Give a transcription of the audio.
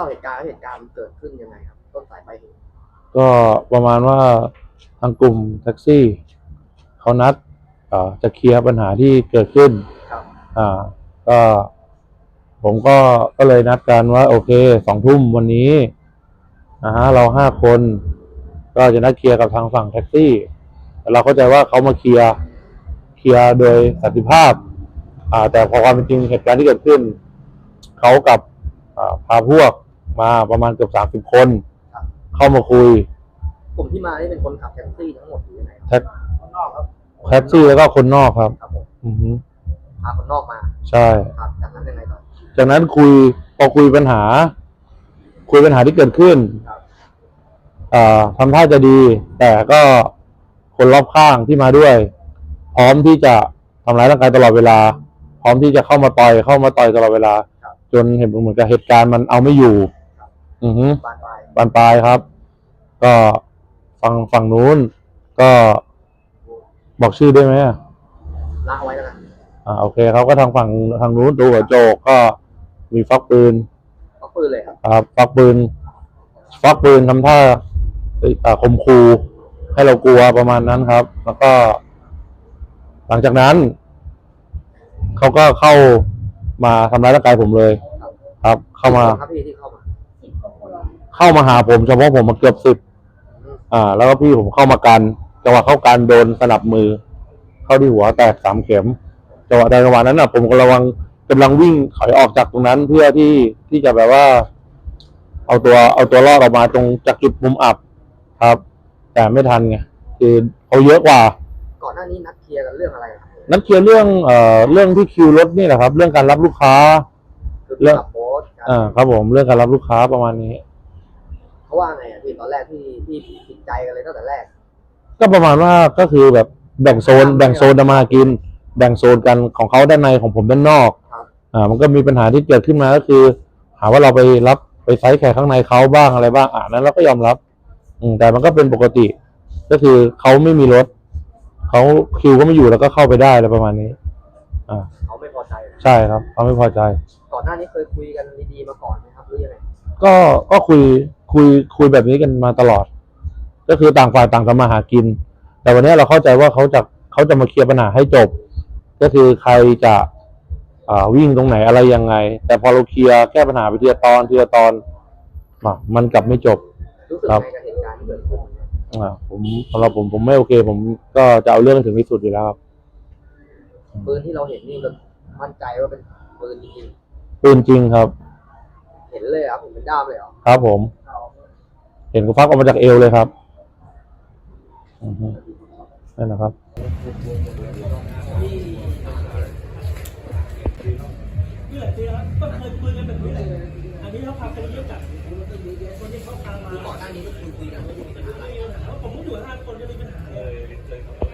แล้วเหตุการณ์มันเกิดขึ้นยังไงครับ ต้นสายปลายเหตุก็ประมาณว่าทางกลุ่มแท็กซี่เขานัดเอ่อจะเคลียร์ปัญหาที่เกิดขึ้น ครับอ่า ก็ ผมก็ก็เลยนัดกันว่า โอเคสองทุ่มวันนี้นะฮะเราห้าคน ก็จะนัดเคลียร์กับทางฝั่งแท็กซี่แต่เราเข้าใจว่าเขามาเคลียร์เคลียร์โดยสันติภาพ อ่า แต่พอความเป็นจริงเหตุการณ์ที่เกิดขึ้น เขากับอ่าพาพวก มาประมาณเกือบสามสิบคน เข้ามาคุยกลุ่มที่มานี่เป็นคนขับแท็กซี่ทั้งหมดหรือยังไงครับแท็กคนนอกครับแท็กซี่แล้วก็คนนอกครับ ครับผมอือฮึพาคนนอกมาใช่ ครับจากนั้นยังไงต่อ จากนั้นคุยพอคุยปัญหา คุยปัญหาที่เกิดขึ้นครับ อ่าทำท่าจะดี แต่ก็คนรอบข้างที่มาด้วย พร้อมที่จะทำร้ายร่างกายตลอดเวลา พร้อมที่จะเข้ามาต่อยเข้ามาต่อยตลอดเวลาครับจนเห็นเหมือนกับเหตุการณ์มันเอาไม่อยู่ อือฮึบานปลายบานปลายครับ ก็ฝั่งฝั่งนู้น ก็บอกชื่อได้ไหมอะละเอาไว้แล้วกันอ่าโอเคเขาก็ทางฝั่งทางนู้นดูหัวโจกก็มีฟักปืนเอาปืนเลยครับครับฟักปืนฟักปืนทำท่าเอ้ยอ่าข่มคูให้เรากลัวประมาณนั้นครับ แล้วก็ หลังจากนั้น เขาก็เข้ามาทำร้ายร่างกายผมเลย ครับครับเข้ามา ครับพี่ที่เข้ามา เข้ามาหาผมเฉพาะผมมาเกือบสิบอืมอ่า แล้วก็พี่ผมเข้ามากันจังหวะเข้ากันโดนสนับมือ เข้าที่หัวแตกสามเข็มจังหวะในจังหวะนั้นน่ะ ผมกำลังกำลังวิ่งถอยออกจากตรงนั้นเพื่อที่ที่จะแบบว่า เอาตัวเอาตัวรอดออกมาตรงจากจุดมุมอับครับ แต่ไม่ทันไงคือเขาเยอะกว่า ก่อนหน้านี้นัดเคลียร์กันเรื่องอะไรครับนัดเคลียร์เรื่องเอ่อเรื่องที่คิวรถนี่แหละครับ เรื่องการรับลูกค้าคือเรื่องขับโบ๊ทกันอ่าครับผมเรื่องการรับลูกค้าประมาณนี้ เขาว่าไงอะพี่ตอนแรกที่ที่ผิดใจกันเลยตั้งแต่แรก ก็ประมาณว่าก็คือแบบแบ่งโซน แบ่งโซนทำมาหากิน แบ่งโซนกันของเขาด้านในของผมด้านนอกครับอ่ามันก็มีปัญหาที่เกิดขึ้นมาก็คือ หาว่าเราไปรับไปไซส์แขกข้างในเขาบ้างอะไรบ้างอ่านั้นเราก็ยอมรับ อืมแต่มันก็เป็นปกติ ก็คือเขาไม่มีรถเขาคิวก็ไม่อยู่แล้วก็เข้าไปได้อะไรประมาณนี้ อ่า เขาไม่พอใจใช่ครับเขาไม่พอใจ ก่อนหน้านี้เคยคุยกันดีๆมาก่อนไหมครับหรือยังไงก็ก็คุย คุยคุยแบบนี้กันมาตลอด ก็คือต่างฝ่ายต่างทำมาหากิน แต่วันนี้เราเข้าใจว่าเขาจะเขาจะมาเคลียร์ปัญหาให้จบ ก็คือใครจะอ่าวิ่งตรงไหนอะไรยังไง แต่พอเราเคลียร์แก้ปัญหาไปทีละตอนทีละตอนอะมันกลับไม่จบรู้สึกครับไงกับเหตุการณ์ที่เกิดขึ้นอ่าผมสำหรับผมผมไม่โอเค ผมก็จะเอาเรื่องถึงที่สุดอยู่แล้วครับปืนที่เราเห็นนี่เรามั่นใจว่าเป็นปืนจริงปืนจริงครับๆเห็นเลยเหรอครับเห็นเป็นด้ามเลยเหรอครับผม เห็นกูพักออกมาจากเอวเลยครับนั่นนะครับนี่แหละสิครับ